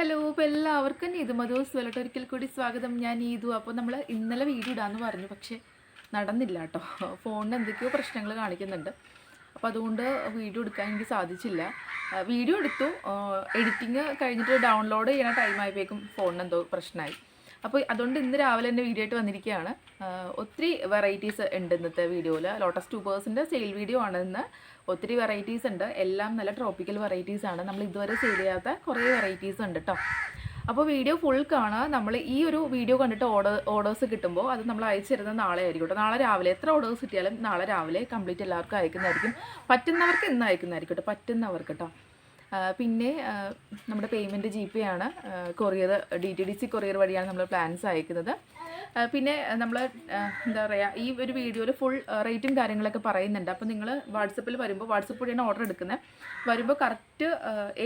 Hello അപ്പോൾ എല്ലാവർക്കും നീതു മധുസ് വെള്ളട്ട് ഒരിക്കൽ കൂടി സ്വാഗതം. ഞാൻ നീതു അപ്പോൾ നമ്മൾ ഇന്നലെ വീഡിയോ ഇടാമെന്ന് പറഞ്ഞു പക്ഷേ നടന്നില്ല കേട്ടോ. ഫോണിന് എന്തൊക്കെയോ പ്രശ്നങ്ങൾ കാണിക്കുന്നുണ്ട്. അപ്പോൾ അതുകൊണ്ട് വീഡിയോ എടുക്കാൻ എനിക്ക് സാധിച്ചില്ല. വീഡിയോ എടുത്തു. എഡിറ്റിങ് കഴിഞ്ഞിട്ട് ഡൗൺലോഡ് ചെയ്യണ ടൈം ആയപ്പോഴേക്കും ഫോണിന് എന്തോ പ്രശ്നമായി. അപ്പോൾ അതുകൊണ്ട് ഇന്ന് രാവിലെ തന്നെ വീഡിയോ ആയിട്ട് വന്നിരിക്കുകയാണ്. ഒത്തിരി വെറൈറ്റീസ് ഉണ്ട് ഇന്നത്തെ വീഡിയോയിൽ ലോട്ടസ് ട്യൂബേഴ്സിന്റെ സെയിൽ വീഡിയോ ആണ് ഇന്ന്. ഒത്തിരി വെറൈറ്റീസ് ഉണ്ട്. എല്ലാം നല്ല ട്രോപ്പിക്കൽ വെറൈറ്റീസ് ആണ്. നമ്മൾ ഇതുവരെ സെയിൽ ചെയ്യാത്ത കുറേ വെറൈറ്റീസ് ഉണ്ട് കേട്ടോ അപ്പോൾ വീഡിയോ ഫുൾ കാണുക. നമ്മൾ ഈ ഒരു വീഡിയോ കണ്ടിട്ട് ഓർഡർ ഓർഡേഴ്സ് കിട്ടുമ്പോൾ അത് നമ്മൾ അയച്ചു തരുന്നത് നാളെ ആയിരിക്കും കേട്ടോ നാളെ രാവിലെ എത്ര ഓർഡേഴ്സ് കിട്ടിയാലും നാളെ രാവിലെ കംപ്ലീറ്റ് എല്ലാവർക്കും അയക്കുന്നതായിരിക്കും. പറ്റുന്നവർക്ക് ഇന്ന് അയക്കുന്നതായിരിക്കും കേട്ടോ പറ്റുന്നവർക്ക് കേട്ടോ പിന്നെ നമ്മുടെ പേയ്മെന്റ് ജി പേ ആണ്. Courier D T D C courier വഴിയാണ് നമ്മൾ പ്ലാൻസ് അയക്കുന്നത്. പിന്നെ നമ്മൾ എന്താ പറയുക ഈ ഒരു വീഡിയോയിൽ ഫുൾ റേറ്റും കാര്യങ്ങളൊക്കെ പറയുന്നുണ്ട്. അപ്പോൾ നിങ്ങൾ വാട്സപ്പിൽ വരുമ്പോൾ വാട്സപ്പ് വഴിയാണ് ഓർഡർ എടുക്കുന്നത് വരുമ്പോൾ കറക്റ്റ്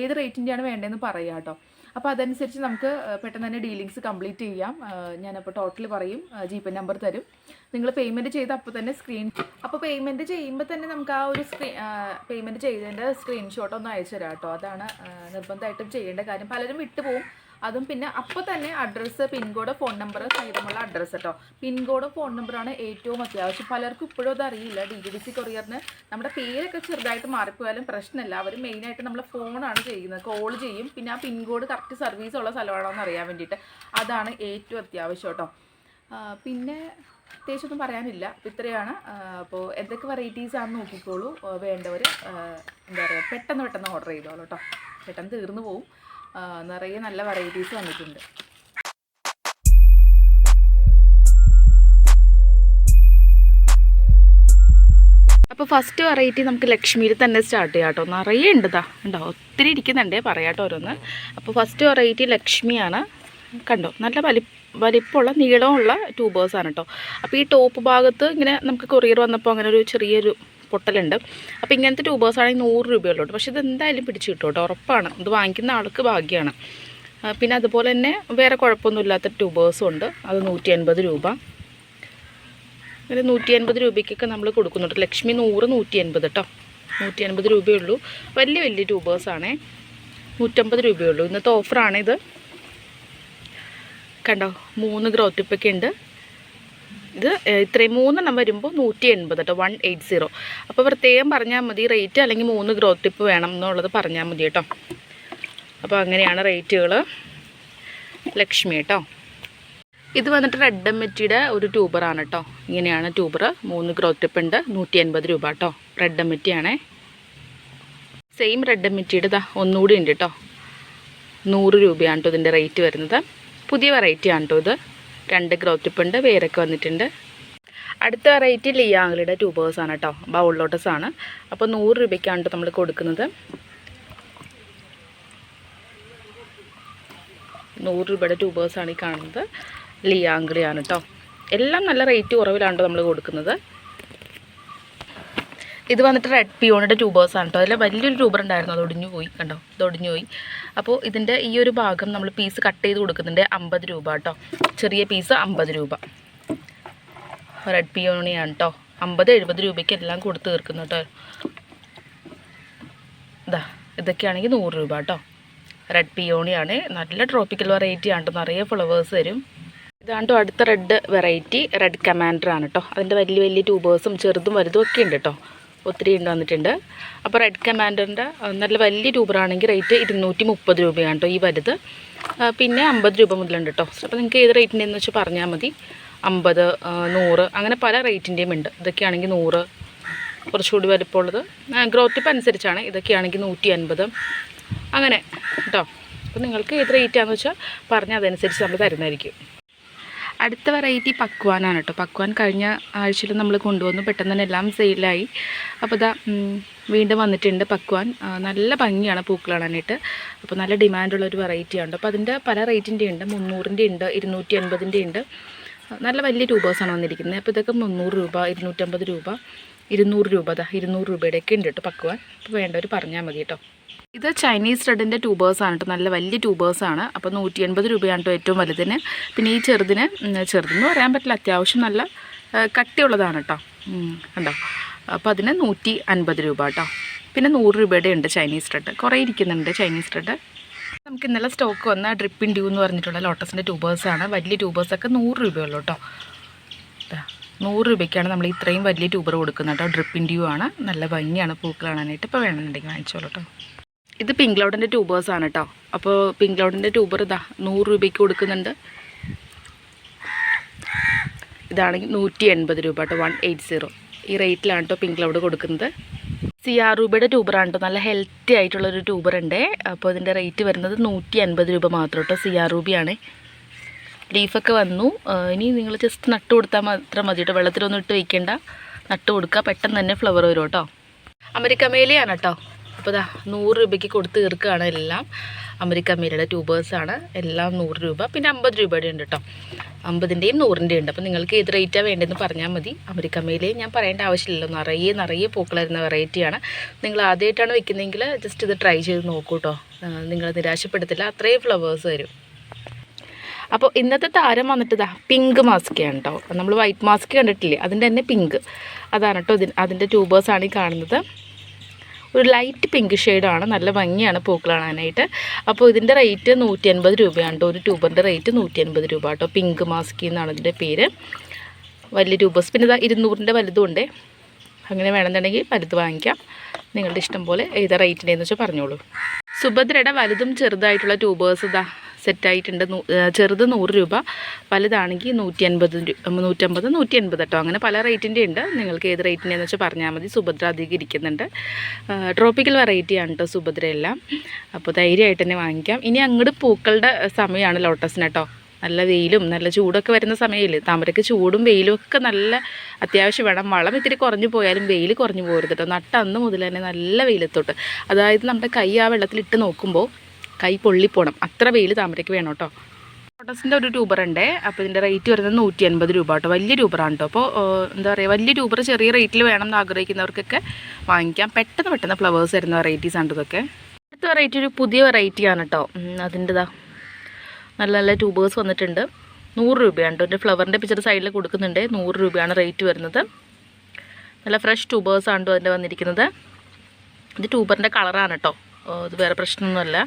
ഏത് റേറ്റിന്റെയാണ് വേണ്ടതെന്ന് പറയുക കേട്ടോ അപ്പോൾ അതനുസരിച്ച് നമുക്ക് പെട്ടെന്ന് തന്നെ ഡീലിങ്സ് കംപ്ലീറ്റ് ചെയ്യാം. ഞാനപ്പോൾ ടോട്ടൽ പറയും ജി പേ നമ്പർ തരും. നിങ്ങൾ പേയ്മെന്റ് ചെയ്ത് അപ്പോൾ തന്നെ സ്ക്രീൻ അപ്പോൾ പേയ്മെന്റ് ചെയ്യുമ്പോൾ തന്നെ നമുക്ക് ആ ഒരു സ്ക്രീൻ പേയ്മെന്റ് ചെയ്തതിന്റെ സ്ക്രീൻഷോട്ട് ഒന്ന് അയച്ചു തരാം കേട്ടോ അതാണ് നിർബന്ധമായിട്ടും ചെയ്യേണ്ട കാര്യം. പലരും വിട്ടുപോകും അതും പിന്നെ അപ്പോൾ തന്നെ അഡ്രസ്സ് പിൻകോഡ് ഫോൺ നമ്പർ സഹിതമുള്ള അഡ്രസ്സ് കേട്ടോ പിൻകോഡും ഫോൺ നമ്പറാണ് ഏറ്റവും അത്യാവശ്യം. പലർക്കും ഇപ്പോഴും അത് അറിയില്ല. ഡി ഡി സി കൊറിയറിന് നമ്മുടെ പേരൊക്കെ ചെറുതായിട്ട് മാറിപ്പോയാലും പ്രശ്നമില്ല. അവർ മെയിനായിട്ട് നമ്മൾ ഫോണാണ് ചെയ്യുന്നത്. കോൾ ചെയ്യും. പിന്നെ ആ പിൻകോഡ് കറക്റ്റ് സർവീസ് ഉള്ള സ്ഥലമാണോ എന്ന് അറിയാൻ വേണ്ടിയിട്ട്. അതാണ് ഏറ്റവും അത്യാവശ്യം കേട്ടോ പിന്നെ പ്രത്യേകിച്ചൊന്നും പറയാനില്ല. ഇത്രയാണ്. അപ്പോൾ എന്തൊക്കെ വെറൈറ്റീസ് ആണെന്ന് നോക്കിക്കോളൂ. വേണ്ടവർ എന്താ പറയുക പെട്ടെന്ന് പെട്ടെന്ന് ഓർഡർ ചെയ്തോളൂ കേട്ടോ പെട്ടെന്ന് തീർന്നു പോവും. നിറയെ നല്ല വെറൈറ്റീസ് വന്നിട്ടുണ്ട്. അപ്പോൾ ഫസ്റ്റ് വെറൈറ്റി നമുക്ക് ലക്ഷ്മിയിൽ തന്നെ സ്റ്റാർട്ട് ചെയ്യാം കേട്ടോ. നിറയെ ഉണ്ട് ഇതാ ഉണ്ടോ ഒത്തിരി ഇരിക്കുന്നുണ്ടേ പറയാട്ടോ ഓരോന്ന്. അപ്പോൾ ഫസ്റ്റ് വെറൈറ്റി ലക്ഷ്മിയാണ്. കണ്ടോ? നല്ല വലി വലിപ്പമുള്ള നീളമുള്ള ട്യൂബേഴ്സാണ് കേട്ടോ. അപ്പോൾ ഈ ടോപ്പ് ഭാഗത്ത് ഇങ്ങനെ നമുക്ക് കൊറിയർ വന്നപ്പോൾ അങ്ങനെ ഒരു ചെറിയൊരു പൊട്ടലുണ്ട്. അപ്പോൾ ഇങ്ങനത്തെ ട്യൂബേഴ്സ് ആണെങ്കിൽ നൂറ് രൂപയുള്ളൂ പക്ഷേ ഇത് എന്തായാലും പിടിച്ചു കിട്ടും കേട്ടോ ഉറപ്പാണ്. ഇത് വാങ്ങിക്കുന്ന ആൾക്ക് ഭാഗ്യമാണ് പിന്നെ അതുപോലെ തന്നെ വേറെ കുഴപ്പമൊന്നുമില്ലാത്ത ട്യൂബേഴ്സും ഉണ്ട്. അത് നൂറ്റി അൻപത് രൂപ. അങ്ങനെ നൂറ്റി അൻപത് രൂപയ്ക്കൊക്കെ നമ്മൾ കൊടുക്കുന്നുണ്ട് ലക്ഷ്മി നൂറ് നൂറ്റി അൻപത് കേട്ടോ നൂറ്റി അൻപത് രൂപയുള്ളൂ വലിയ വലിയ ട്യൂബേഴ്സാണേ നൂറ്റമ്പത് രൂപയുള്ളൂ ഇന്നത്തെ ഓഫറാണിത് കണ്ടോ? മൂന്ന് ഗ്രോത്തിപ്പൊക്കെ ഉണ്ട്. ഇത് ഇത്രയും മൂന്നെണ്ണം വരുമ്പോൾ നൂറ്റി എൺപത് കേട്ടോ വൺ എയ്റ്റ് സീറോ അപ്പോൾ പ്രത്യേകം പറഞ്ഞാൽ മതി റേറ്റ് അല്ലെങ്കിൽ മൂന്ന് ഗ്രോത്ത് ടിപ്പ് വേണം എന്നുള്ളത് പറഞ്ഞാൽ മതി കേട്ടോ അപ്പോൾ അങ്ങനെയാണ് റേറ്റുകൾ ലക്ഷ്മി കേട്ടോ ഇത് വന്നിട്ട് റെഡ് എമ്മറ്റിയുടെ ഒരു ട്യൂബറാണ് കേട്ടോ ഇങ്ങനെയാണ് ട്യൂബർ മൂന്ന് ഗ്രോത്ത് ടിപ്പ് ഉണ്ട് നൂറ്റി എൺപത് രൂപ കേട്ടോ റെഡ് എമ്മറ്റിയാണേ സെയിം റെഡ് എമ്മറ്റിയുടെ ഒന്നുകൂടി ഉണ്ട് കേട്ടോ നൂറ് രൂപയാണ് കേട്ടോ ഇതിന്റെ റേറ്റ് വരുന്നത്. പുതിയ വെറൈറ്റിയാണ് കേട്ടോ ഇത്. രണ്ട് ഗ്രോത്ത് ഉണ്ട് വേരൊക്കെ വന്നിട്ടുണ്ട്. അടുത്ത വെറൈറ്റി ലിയാങ്ലിയുടെ ട്യൂബേഴ്സാണ് കേട്ടോ ബൗൾ ലോട്ടസ് ആണ്. അപ്പോൾ നൂറ് രൂപയ്ക്കാണ് നമ്മൾ കൊടുക്കുന്നത്. നൂറ് രൂപയുടെ ട്യൂബേഴ്സാണ് ഈ കാണുന്നത്. ലിയാങ്ക്ലിയാണ് കേട്ടോ എല്ലാം നല്ല റേറ്റ് കുറവിലാണ് നമ്മൾ കൊടുക്കുന്നത്. ഇത് വന്നിട്ട് റെഡ് പിയോണിന്റെ ട്യൂബേഴ്സാണ് കേട്ടോ അതിൽ വലിയൊരു ട്യൂബർ ഉണ്ടായിരുന്നു അത് ഒടിഞ്ഞു പോയി കണ്ടോ? ഇത് ഒടിഞ്ഞു പോയി. അപ്പോൾ ഇതിന്റെ ഈ ഒരു ഭാഗം നമ്മൾ പീസ് കട്ട് ചെയ്ത് കൊടുക്കുന്നുണ്ട് അമ്പത് രൂപ കേട്ടോ. ചെറിയ പീസ് അമ്പത് രൂപ. റെഡ് പിയോണിയാണ് കേട്ടോ അമ്പത് എഴുപത് രൂപയ്ക്ക് എല്ലാം കൊടുത്ത് തീർക്കുന്നു കേട്ടോ. ഇതാ ഇതൊക്കെയാണെങ്കിൽ നൂറ് രൂപ കേട്ടോ. റെഡ് പിയോണിയാണ് നല്ല ട്രോപ്പിക്കൽ വെറൈറ്റി ആണ് കേട്ടോ. നിറയെ ഫ്ലവേഴ്സ് വരും. ഇതാണ്ടോ അടുത്ത റെഡ് വെറൈറ്റി റെഡ് കമാൻഡർ ആണ് കേട്ടോ അതിന്റെ വലിയ വലിയ ട്യൂബേഴ്സും ചെറുതും വലുതും ഒക്കെ ഉണ്ട് കേട്ടോ ഒത്തിരി ഉണ്ട് വന്നിട്ടുണ്ട് അപ്പോൾ റെഡ് കമാൻഡറിന്റെ നല്ല വലിയ ട്യൂബറാണെങ്കിൽ റേറ്റ് ഇരുന്നൂറ്റി മുപ്പത് രൂപയാണ് കേട്ടോ ഈ വലുത്. പിന്നെ അമ്പത് രൂപ മുതലുണ്ട് കേട്ടോ അപ്പോൾ നിങ്ങൾക്ക് ഏത് റേറ്റിന്റെയെന്ന് വെച്ചാൽ പറഞ്ഞാൽ മതി. അമ്പത് നൂറ് അങ്ങനെ പല റേറ്റിന്റെയും ഉണ്ട്. ഇതൊക്കെയാണെങ്കിൽ നൂറ് കുറച്ചുകൂടി വലിപ്പമുള്ളത്. ഗ്രോത്ത് ടിപ്പ് അനുസരിച്ചാണ്. ഇതൊക്കെയാണെങ്കിൽ നൂറ്റി അൻപത് അങ്ങനെ കേട്ടോ അപ്പോൾ നിങ്ങൾക്ക് ഏത് റേറ്റാണെന്ന് വെച്ചാൽ പറഞ്ഞാൽ അതനുസരിച്ച് നമ്മൾ തരുന്നതായിരിക്കും. അടുത്ത വെറൈറ്റി പക്വാനാണ് കേട്ടോ പക്വാൻ കഴിഞ്ഞ ആഴ്ചയിൽ നമ്മൾ കൊണ്ടുവന്നു. പെട്ടെന്ന് തന്നെ എല്ലാം സെയിലായി അപ്പോൾ ഇതാ വീണ്ടും വന്നിട്ടുണ്ട് പക്വാൻ. നല്ല ഭംഗിയാണ് പൂക്കൾ കാണാനായിട്ട്. അപ്പോൾ നല്ല ഡിമാൻഡുള്ള ഒരു വെറൈറ്റിയാണ് അപ്പോൾ അതിന്റെ പല റേറ്റിന്റെ ഉണ്ട്. മുന്നൂറിന്റെ ഉണ്ട് ഇരുന്നൂറ്റി എൺപതിന്റെ ഉണ്ട് നല്ല വലിയ രൂപസാണ് വന്നിരിക്കുന്നത്. അപ്പോൾ ഇതൊക്കെ മുന്നൂറ് രൂപ ഇരുന്നൂറ്റമ്പത് രൂപ. ഇരുന്നൂറ് രൂപ ദാ ഇരുന്നൂറ് രൂപയുടെയൊക്കെ ഉണ്ട് കേട്ടോ പക്വാൻ അപ്പോൾ വേണ്ടവർ പറഞ്ഞാൽ മതി കേട്ടോ. ഇത് ചൈനീസ് റെഡിന്റെ ട്യൂബേഴ്സാണ് കേട്ടോ നല്ല വലിയ ട്യൂബേഴ്സാണ് അപ്പോൾ നൂറ്റി എൺപത് രൂപയാണ് കേട്ടോ ഏറ്റവും വലുതിന്. പിന്നെ ഈ ചെറുതിന് ചെറുതെന്ന് പറയാൻ പറ്റില്ല അത്യാവശ്യം നല്ല കട്ടിയുള്ളതാണ് കേട്ടോ. കണ്ടോ? അപ്പോൾ അതിന് നൂറ്റി അൻപത് രൂപ കേട്ടോ. പിന്നെ നൂറ് രൂപയുടെ ഉണ്ട് ചൈനീസ് റെഡ് കുറേ ഇരിക്കുന്നുണ്ട് ചൈനീസ് റെഡ് നമുക്ക് ഇന്നലെ സ്റ്റോക്ക് വന്ന ഡ്രിപ്പിൻ ഡ്യൂ എന്ന് പറഞ്ഞിട്ടുള്ള ലോട്ടസിന്റെ ട്യൂബേഴ്സാണ് വലിയ ട്യൂബേഴ്സൊക്കെ നൂറ് രൂപയുള്ളൂ കേട്ടോ. നൂറ് രൂപയ്ക്കാണ് നമ്മൾ ഇത്രയും വലിയ ട്യൂബർ കൊടുക്കുന്നത് കേട്ടോ. ഡ്രിപ്പിന്റെയും ആണ്. നല്ല ഭംഗിയാണ് പൂക്കൾ കാണാനായിട്ട്. ഇപ്പോൾ വേണമെന്നുണ്ടെങ്കിൽ വാങ്ങിച്ചോളൂ കേട്ടോ. ഇത് പിങ്ക് ലൗഡിന്റെ ട്യൂബേഴ്സാണ് കേട്ടോ. അപ്പോൾ പിങ്ക് ലൗഡിന്റെ ട്യൂബർ ഇതാ നൂറ് രൂപയ്ക്ക് കൊടുക്കുന്നുണ്ട്. ഇതാണെങ്കിൽ നൂറ്റി എൺപത് രൂപ കേട്ടോ വൺ എയ്റ്റ് സീറോ ഈ റേറ്റിലാണ് കേട്ടോ പിങ്ക് ക്ലൗഡ് കൊടുക്കുന്നത്. സി ആർ രൂപയുടെ ട്യൂബറാണ് കേട്ടോ. നല്ല ഹെൽത്തി ആയിട്ടുള്ളൊരു ട്യൂബർ ഉണ്ട്. അപ്പോൾ ഇതിന്റെ റേറ്റ് വരുന്നത് നൂറ്റി അൻപത് രൂപ മാത്രം കേട്ടോ സി ആർ രൂപയാണ് ലീഫൊക്കെ വന്നു. ഇനി നിങ്ങൾ ജസ്റ്റ് നട്ട് കൊടുത്താൽ മാത്രം മതി കേട്ടോ വെള്ളത്തിലൊന്നും ഇട്ട് വയ്ക്കേണ്ട നട്ട് കൊടുക്കുക പെട്ടെന്ന് തന്നെ ഫ്ലവർ വരും കേട്ടോ അമരിക്കമേലയാണ് കേട്ടോ അപ്പോൾ ഇതാ നൂറ് രൂപയ്ക്ക് കൊടുത്ത് തീർക്കുകയാണ് എല്ലാം. അമരിക്കമേലയുടെ ട്യൂബേഴ്സാണ് എല്ലാം നൂറ് രൂപ. പിന്നെ അമ്പത് രൂപയുടെ ഉണ്ട് കേട്ടോ അമ്പതിന്റെയും നൂറിന്റെയും ഉണ്ട്. അപ്പോൾ നിങ്ങൾക്ക് ഏത് റേറ്റാണ് വേണ്ടതെന്ന് പറഞ്ഞാൽ മതി. അമരിക്കമേലയും ഞാൻ പറയേണ്ട ആവശ്യമില്ലല്ലോ. നിറയെ നിറയെ പൂക്കൾ വരുന്ന വെറൈറ്റിയാണ് നിങ്ങൾ ആദ്യമായിട്ടാണ് വെക്കുന്നതെങ്കിൽ ജസ്റ്റ് ഇത് ട്രൈ ചെയ്ത് നോക്കൂ കേട്ടോ നിങ്ങൾ നിരാശപ്പെടുത്തില്ല. അത്രയും ഫ്ലവേഴ്സ് വരും. അപ്പോൾ ഇന്നത്തെ താരം വന്നിട്ട് ഇതാ പിങ്ക് മാസ്കയാണ് കേട്ടോ നമ്മൾ വൈറ്റ് മാസ്ക് കണ്ടിട്ടില്ലേ? അതിന്റെ തന്നെ പിങ്ക് അതാണ് കേട്ടോ ഇതിന് അതിന്റെ ട്യൂബേഴ്സാണ് ഈ കാണുന്നത്. ഒരു ലൈറ്റ് പിങ്ക് ഷെയ്ഡാണ് നല്ല ഭംഗിയാണ് പൂക്കൾ കാണാനായിട്ട്. അപ്പോൾ ഇതിന്റെ റേറ്റ് നൂറ്റി അൻപത് രൂപയാണ് കേട്ടോ ഒരു ട്യൂബറിന്റെ റേറ്റ് നൂറ്റി അൻപത് രൂപ കേട്ടോ പിങ്ക് മാസ്ക് എന്നാണ് ഇതിന്റെ പേര്. വലിയ ട്യൂബേഴ്സ് പിന്നെ ഇതാ ഇരുന്നൂറിന്റെ വലുതും ഉണ്ട്. അങ്ങനെ വേണമെന്നുണ്ടെങ്കിൽ വലുത് വാങ്ങിക്കാം. നിങ്ങളുടെ ഇഷ്ടം പോലെ ഏത് റേറ്റിന്റെന്ന് വെച്ചാൽ പറഞ്ഞോളൂ. സുഭദ്രയുടെ വലുതും ചെറുതായിട്ടുള്ള ട്യൂബേഴ്സ് ഇതാ. സെറ്റായിട്ടുണ്ട്. ചെറുത് നൂറ് രൂപ വലുതാണെങ്കിൽ നൂറ്റി അൻപത് നൂറ്റമ്പത് നൂറ്റി അൻപത് കേട്ടോ അങ്ങനെ പല റേറ്റിന്റെ ഉണ്ട്. നിങ്ങൾക്ക് ഏത് റേറ്റിന്റെന്ന് വെച്ചാൽ പറഞ്ഞാൽ മതി. സുഭദ്ര അധികം ഇരിക്കുന്നുണ്ട് ട്രോപ്പിക്കൽ വെറൈറ്റിയാണ് കേട്ടോ സുഭദ്രയെല്ലാം അപ്പോൾ ധൈര്യമായിട്ട് തന്നെ വാങ്ങിക്കാം. ഇനി അങ്ങോട്ട് പൂക്കളുടെ സമയമാണ് ലോട്ടസിന് കേട്ടോ നല്ല വെയിലും നല്ല ചൂടൊക്കെ വരുന്ന സമയമില്ലേ? താമരയ്ക്ക് ചൂടും വെയിലും ഒക്കെ നല്ല അത്യാവശ്യം വേണം. വളം ഇത്തിരി കുറഞ്ഞു പോയാലും വെയിൽ കുറഞ്ഞു പോകരുത് കേട്ടോ നട്ട അന്ന് മുതൽ തന്നെ നല്ല വെയിലത്തോട്ട്. അതായത് നമ്മുടെ കൈ ആ വെള്ളത്തിൽ ഇട്ട് നോക്കുമ്പോൾ കൈ പൊള്ളിപ്പോണം അത്ര വെയിൽ താമരയ്ക്ക് വേണം കേട്ടോ. ലോട്ടസിന്റെ ഒരു ട്യൂബർ ഉണ്ട്. അപ്പോൾ ഇതിന്റെ റേറ്റ് വരുന്നത് നൂറ്റി അൻപത് രൂപ കേട്ടോ. വലിയ ട്യൂബറാണ് കേട്ടോ. അപ്പോൾ എന്താ പറയുക വലിയ ട്യൂബർ ചെറിയ റേറ്റിൽ വേണം എന്ന് ആഗ്രഹിക്കുന്നവർക്കൊക്കെ വാങ്ങിക്കാം. പെട്ടെന്ന് പെട്ടെന്ന് ഫ്ലവേഴ്സ് വരുന്ന വെറൈറ്റീസ് ആണ് ഇതൊക്കെ. അടുത്ത വെറൈറ്റി ഒരു പുതിയ വെറൈറ്റിയാണ് കേട്ടോ. അതിന്റെതാ നല്ല നല്ല ട്യൂബേഴ്സ് വന്നിട്ടുണ്ട്. നൂറ് രൂപയാണ് കേട്ടോ. എന്റെ ഫ്ലവറിന്റെ പിക്ചർ സൈഡിൽ കൊടുക്കുന്നുണ്ട്. നൂറ് രൂപയാണ് റേറ്റ് വരുന്നത്. നല്ല ഫ്രഷ് ട്യൂബേഴ്സ് കേട്ടോ അതിന്റെ വന്നിരിക്കുന്നത്. ഇത് ട്യൂബറിന്റെ കളറാണ് കേട്ടോ. ഇത് വേറെ പ്രശ്നമൊന്നുമല്ല.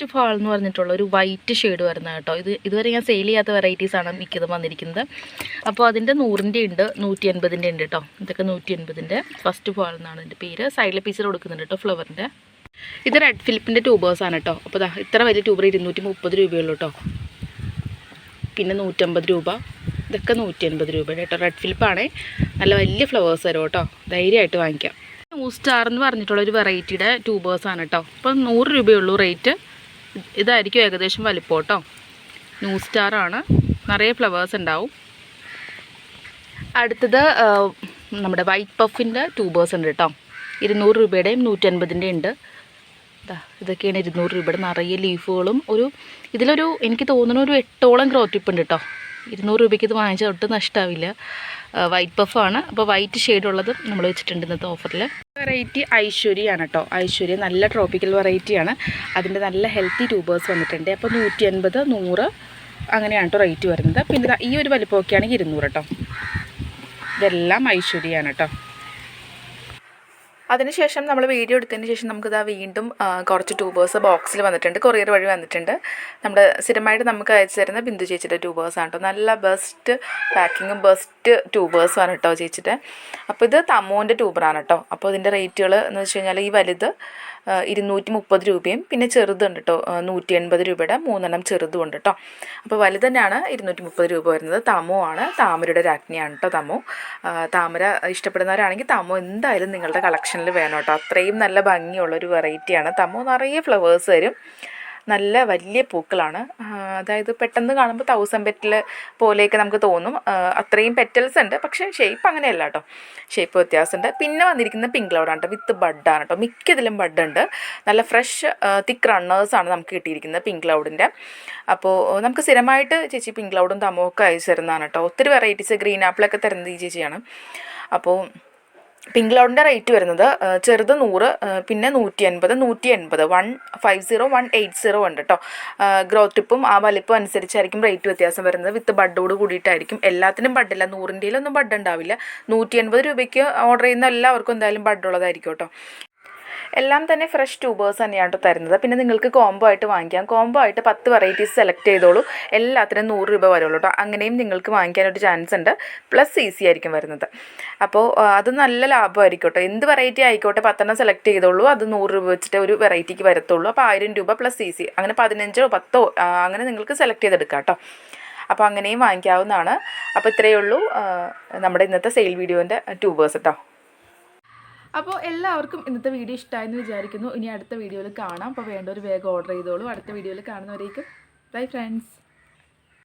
വൈറ്റ് ഫാൾ എന്ന് പറഞ്ഞിട്ടുള്ള ഒരു വൈറ്റ് ഷെയ്ഡ് വരുന്ന കേട്ടോ. ഇത് ഇതുവരെ ഞാൻ സെയിൽ ചെയ്യാത്ത വെറൈറ്റീസ് ആണ് മിക്കതും വന്നിരിക്കുന്നത്. അപ്പോൾ അതിന്റെ നൂറിന്റെ ഉണ്ട് നൂറ്റി എൺപതിന്റെ ഉണ്ട് കേട്ടോ. ഇതൊക്കെ നൂറ്റി എൺപതിന്റെ ഫസ്റ്റ് ഫാൾ എന്നാണ് ഇതിന്റെ പേര്. സൈഡിൽ പീസിൽ കൊടുക്കുന്നുണ്ട് കേട്ടോ ഫ്ലവറിന്റെ ഇത് റെഡ് ഫിലിപ്പിന്റെ ട്യൂബേഴ്സാണ് കേട്ടോ. അപ്പോൾ ഇത്ര വലിയ ട്യൂബർ ഇരുന്നൂറ്റി മുപ്പത് രൂപയുള്ളൂ കേട്ടോ. പിന്നെ നൂറ്റമ്പത് രൂപ. ഇതൊക്കെ നൂറ്റി അൻപത് രൂപയുടെ കേട്ടോ. റെഡ് ഫിലിപ്പാണേ നല്ല വലിയ ഫ്ലവേഴ്സ് വരും കേട്ടോ. ധൈര്യമായിട്ട് വാങ്ങിക്കാം. ന്യൂ സ്റ്റാർ എന്ന് പറഞ്ഞിട്ടുള്ള ഒരു വെറൈറ്റിയുടെ ട്യൂബേഴ്സാണ് കേട്ടോ. അപ്പം നൂറ് രൂപയുള്ളൂ റേറ്റ് ഇതായിരിക്കും ഏകദേശം വലിപ്പം കേട്ടോ ന്യൂ സ്റ്റാർ ആണ്. നിറയെ ഫ്ലവേഴ്സ് ഉണ്ടാവും. അടുത്തത് നമ്മുടെ വൈറ്റ് പഫിന്റെ ട്യൂബേഴ്സ് ഉണ്ട് കേട്ടോ ഇരുന്നൂറ് രൂപയുടെയും നൂറ്റൻപതിന്റെ ഉണ്ട്. ഇതൊക്കെയാണ് ഇരുന്നൂറ് രൂപയുടെ നിറയെ ലീഫുകളും ഒരു ഇതിലൊരു എനിക്ക് തോന്നുന്ന ഒരു എട്ടോളം ക്രോറ്റിപ്പ് ഉണ്ട് കേട്ടോ ഇരുന്നൂറ് രൂപയ്ക്ക് ഇത് വാങ്ങിച്ചാൽ ഒട്ടും നഷ്ടമാവില്ല വൈറ്റ് പഫാണ് അപ്പോൾ വൈറ്റ് ഷെയ്ഡ് ഉള്ളത് നമ്മൾ വെച്ചിട്ടുണ്ട് ഇന്നത്തെ ഓഫറിൽ വെറൈറ്റി ഐശ്വര്യയാണ് കേട്ടോ ഐശ്വര്യ നല്ല ട്രോപ്പിക്കൽ വെറൈറ്റിയാണ് അതിന്റെ നല്ല ഹെൽത്തി ട്യൂബേഴ്സ് വന്നിട്ടുണ്ട്. അപ്പോൾ നൂറ്റി അൻപത് നൂറ് അങ്ങനെയാണ് റേറ്റ് വരുന്നത്. പിന്നെ ഈ ഒരു വലിപ്പമൊക്കെയാണെങ്കിൽ ഇരുന്നൂറ് കേട്ടോ ഇതെല്ലാം ഐശ്വര്യയാണ് കേട്ടോ അതിനുശേഷം നമ്മൾ വീഡിയോ എടുത്തതിന് ശേഷം നമുക്കിതാ വീണ്ടും കുറച്ച് ട്യൂബേഴ്സ് ബോക്സിൽ വന്നിട്ടുണ്ട്. കൊറിയർ വഴി വന്നിട്ടുണ്ട്. നമ്മുടെ സ്ഥിരമായിട്ട് നമുക്ക് അയച്ചു തരുന്ന ബിന്ദു ചേച്ചിയുടെ ട്യൂബേഴ്സാണ് കേട്ടോ നല്ല ബെസ്റ്റ് പാക്കിങ്ങും ബെസ്റ്റ് ട്യൂബേഴ്സുമാണ് കേട്ടോ ചേച്ചിയുടെ. അപ്പോൾ ഇത് തമോന്റെ ട്യൂബറാണ് കേട്ടോ അപ്പോൾ ഇതിന്റെ റേറ്റുകൾ എന്ന് വെച്ച് കഴിഞ്ഞാൽ ഈ വലുത് ഇരുന്നൂറ്റി മുപ്പത് രൂപയും പിന്നെ ചെറുതുണ്ട് കേട്ടോ നൂറ്റി എൺപത് രൂപയുടെ മൂന്നെണ്ണം ചെറുതും ഉണ്ട് കേട്ടോ അപ്പോൾ വലുത് തന്നെയാണ് ഇരുന്നൂറ്റി മുപ്പത് രൂപ വരുന്നത്. തമോ ആണ്. താമരയുടെ രാജ്ഞിയാണ് കേട്ടോ തമോ. താമര ഇഷ്ടപ്പെടുന്നവരാണെങ്കിൽ തമോ എന്തായാലും നിങ്ങളുടെ കളക്ഷനിൽ വേണം കേട്ടോ അത്രയും നല്ല ഭംഗിയുള്ളൊരു വെറൈറ്റിയാണ് തമോ നിറയെ ഫ്ലവേഴ്സ് വരും. നല്ല വലിയ പൂക്കളാണ്. അതായത് പെട്ടെന്ന് കാണുമ്പോൾ തൗസൻഡ് പെറ്റൽ പോലെയൊക്കെ നമുക്ക് തോന്നും. അത്രയും പെറ്റൽസ് ഉണ്ട്. പക്ഷേ ഷേപ്പ് അങ്ങനെയല്ല കേട്ടോ ഷേപ്പ് വ്യത്യാസമുണ്ട്. പിന്നെ വന്നിരിക്കുന്ന പിങ്ക് ക്ലൗഡാണ് കേട്ടോ വിത്ത് ബഡാണ് കേട്ടോ മിക്കതിലും ബഡുണ്ട് നല്ല ഫ്രഷ് തിക്ക് റണ്ണേഴ്സാണ് നമുക്ക് കിട്ടിയിരിക്കുന്നത് പിങ്ക് ക്ലൗഡിന്റെ അപ്പോൾ നമുക്ക് സ്ഥിരമായിട്ട് ചേച്ചി പിങ്ക് ക്ലൗഡും തമോ ഒക്കെ അയച്ചു തരുന്നതാണ് കേട്ടോ ഒത്തിരി വെറൈറ്റീസ് ഗ്രീൻ ആപ്പിളൊക്കെ തരുന്നത് ഈ ചേച്ചിയാണ്. അപ്പോൾ പിങ്ക് ക്ലൗഡിന്റെ റേറ്റ് വരുന്നത് ചെറുത് നൂറ് പിന്നെ നൂറ്റി അൻപത് നൂറ്റി എൺപത് one five zero one eight zero ഉണ്ട് കേട്ടോ ഗ്രോത്ത് ടിപ്പും ആ വലിപ്പം അനുസരിച്ചായിരിക്കും റേറ്റ് വ്യത്യാസം വരുന്നത്. വിത്ത് ബഡോട് കൂടിയിട്ടായിരിക്കും. എല്ലാത്തിനും ബഡില്ല നൂറിന്റെയിലൊന്നും ബഡ് ഉണ്ടാവില്ല. നൂറ്റി എൺപത് രൂപയ്ക്ക് ഓർഡർ ചെയ്യുന്ന എല്ലാവർക്കും എന്തായാലും ബഡ് ഉള്ളതായിരിക്കും കേട്ടോ എല്ലാം തന്നെ ഫ്രഷ് ട്യൂബേഴ്സ് തന്നെയാണ് കേട്ടോ തരുന്നത്. പിന്നെ നിങ്ങൾക്ക് കോംബോ ആയിട്ട് വാങ്ങിക്കാം. കോംബോ ആയിട്ട് പത്ത് വെറൈറ്റീസ് സെലക്ട് ചെയ്തോളൂ. എല്ലാത്തിനും നൂറ് രൂപ വരുള്ളൂ കേട്ടോ അങ്ങനെയും നിങ്ങൾക്ക് വാങ്ങിക്കാനൊരു ചാൻസ് ഉണ്ട്. പ്ലസ് ഈസി ആയിരിക്കും വരുന്നത്. അപ്പോൾ അത് നല്ല ലാഭമായിരിക്കും കേട്ടോ എന്ത് വെറൈറ്റി ആയിക്കോട്ടെ പത്തെണ്ണം സെലക്ട് ചെയ്തോളൂ. അത് നൂറ് രൂപ വെച്ചിട്ട് ഒരു വെറൈറ്റിക്ക് വരത്തുള്ളൂ. അപ്പോൾ ആയിരം രൂപ പ്ലസ് ഈസി അങ്ങനെ പതിനഞ്ചോ പത്തോ അങ്ങനെ നിങ്ങൾക്ക് സെലക്ട് ചെയ്തെടുക്കാം കേട്ടോ അപ്പോൾ അങ്ങനെയും വാങ്ങിക്കാവുന്നതാണ്. അപ്പോൾ ഇത്രയേ ഉള്ളൂ. നമ്മുടെ ഇന്നത്തെ സെയിൽ വീഡിയോന്റെ ട്യൂബേഴ്സ് കേട്ടോ അപ്പോൾ എല്ലാവർക്കും ഇന്നത്തെ വീഡിയോ ഇഷ്ടമായെന്ന് വിചാരിക്കുന്നു. ഇനി അടുത്ത വീഡിയോയിൽ കാണാം. അപ്പോൾ വേണ്ട ഒരു വേഗം ഓർഡർ ചെയ്തോളൂ. അടുത്ത വീഡിയോയിൽ കാണുന്നവരേക്കും. Bye friends